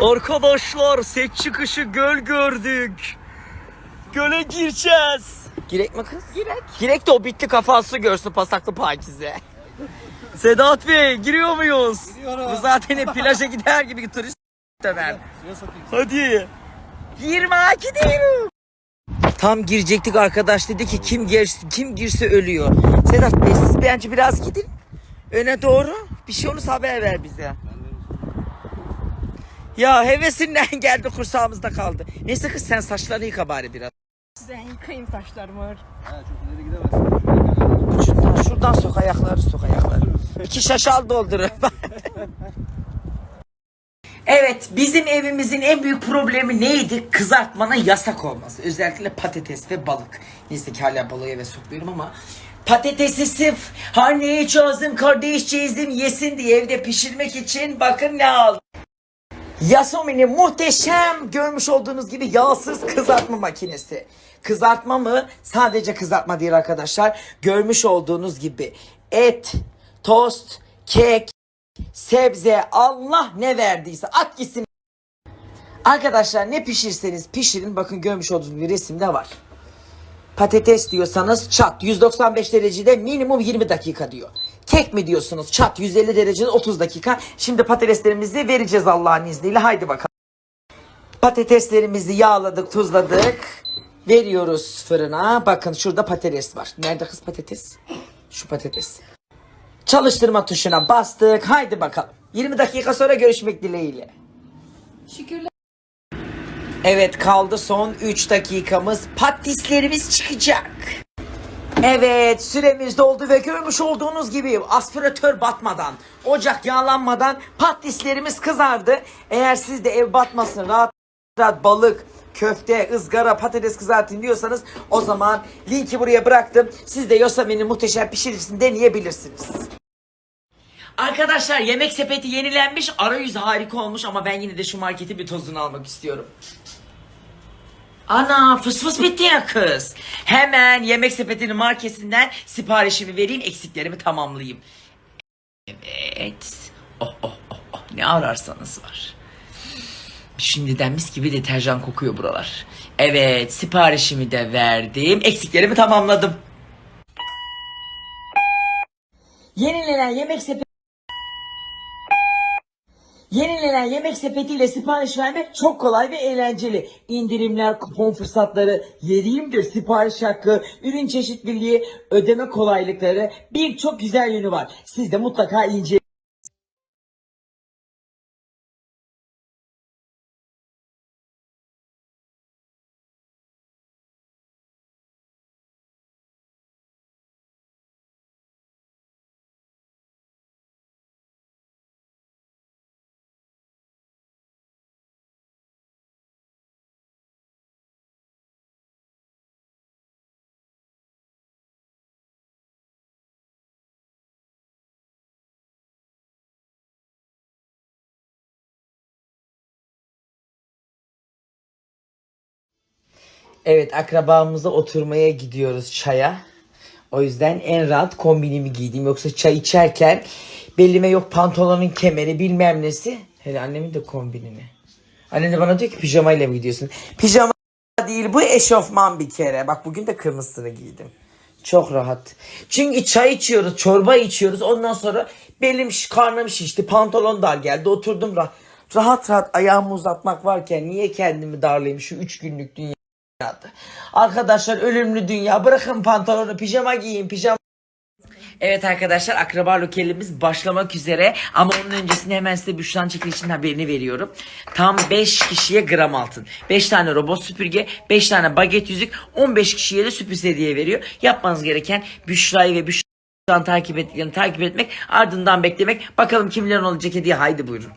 Arkadaşlar set çıkışı göl gördük. Göle gireceğiz. Girek mi kız? Girek. Girek de o bitli kafası görsün pasaklı pakize. Sedat Bey giriyor muyuz? Giriyorum. Bu zaten hep plaja gider gibi turist sokayım. Hadi. Girme gidiyorum. Tam girecektik arkadaş dedi ki kim girse, kim girse ölüyor. Sedat Bey siz bence biraz gidin. Öne doğru. Bir şey olursa haber ver bize. Ya hevesinden geldi kursağımızda kaldı. Neyse kız sen saçlarını yıka bari biraz. Ben yıkayayım saçlarımı. Ha, çok ileri gidemezsin. Şuradan, şuradan sok ayakları sok ayakları. İki şaşal doldurun. evet bizim evimizin en büyük problemi neydi? Kızartmanın yasak olması. Özellikle patates ve balık. Neyse ki hala balığı eve sokmuyorum ama patatesi sırf haneye çözdüm kardeşçeyizim yesin diye evde pişirmek için bakın ne aldım. Yasomi'nin muhteşem görmüş olduğunuz gibi yağsız kızartma makinesi. Kızartma mı? Sadece kızartma değil arkadaşlar. Görmüş olduğunuz gibi et, tost, kek, sebze Allah ne verdiyse at gitsin. Arkadaşlar ne pişirseniz pişirin bakın görmüş olduğunuz gibi resimde var. Patates diyorsanız çat 195 derecede minimum 20 dakika diyor. Kek mi diyorsunuz çat 150 derecede 30 dakika. Şimdi patateslerimizi vereceğiz Allah'ın izniyle. Haydi bakalım. Patateslerimizi yağladık, tuzladık. Veriyoruz fırına. Bakın şurada patates var. Nerede kız patates? Şu patates. Çalıştırma tuşuna bastık. Haydi bakalım. 20 dakika sonra görüşmek dileğiyle. Şükürler. Evet kaldı son 3 dakikamız. Patislerimiz çıkacak. Evet süremiz doldu ve görmüş olduğunuz gibi aspiratör batmadan, ocak yağlanmadan patislerimiz kızardı. Eğer siz de ev batmasın rahat rahat balık, köfte, ızgara, patates kızartın diyorsanız o zaman linki buraya bıraktım. Siz de Yosemite'nin muhteşem pişiricisini deneyebilirsiniz. Arkadaşlar yemek sepeti yenilenmiş. Arayüzü harika olmuş ama ben yine de şu marketin bir tozunu almak istiyorum. Ana fıs fıs bitti ya kız. Hemen yemek sepetinin markesinden siparişimi vereyim eksiklerimi tamamlayayım. Evet. Oh oh oh oh ne ararsanız var. Şimdiden mis gibi deterjan kokuyor buralar. Evet siparişimi de verdim. Eksiklerimi tamamladım. Yenilenen yemek sepeti Yenilenen yemek sepetiyle sipariş vermek çok kolay ve eğlenceli. İndirimler, kupon fırsatları, yediğimdir sipariş hakkı, ürün çeşitliliği, ödeme kolaylıkları birçok güzel yönü var. Siz de mutlaka inceleyin. Evet akrabamıza oturmaya gidiyoruz çaya. O yüzden en rahat kombinimi giydim. Yoksa çay içerken belime yok pantolonun kemeri bilmem nesi. Hele annemin de kombinini. Annem de bana diyor ki pijamayla mı gidiyorsun? Pijama değil bu eşofman bir kere. Bak bugün de kırmızısını giydim. Çok rahat. Çünkü çay içiyoruz, çorba içiyoruz. Ondan sonra belim, karnım şişti, pantolon dar geldi. Oturdum rahat. Rahat rahat ayağımı uzatmak varken niye kendimi darlayayım şu üç günlük dünya? Arkadaşlar ölümlü dünya. Bırakın pantolonu pijama giyin pijama. Evet arkadaşlar akraba lokalimiz başlamak üzere ama onun öncesinde hemen size Büşra'nın çekilişinin haberini veriyorum. Tam 5 kişiye gram altın. 5 tane robot süpürge, 5 tane baget yüzük, 15 kişiye de sürpriz hediye veriyor. Yapmanız gereken Büşra'yı ve Büşra'nın takip takip etmek, ardından beklemek. Bakalım kimlerin olacak hediye haydi buyurun.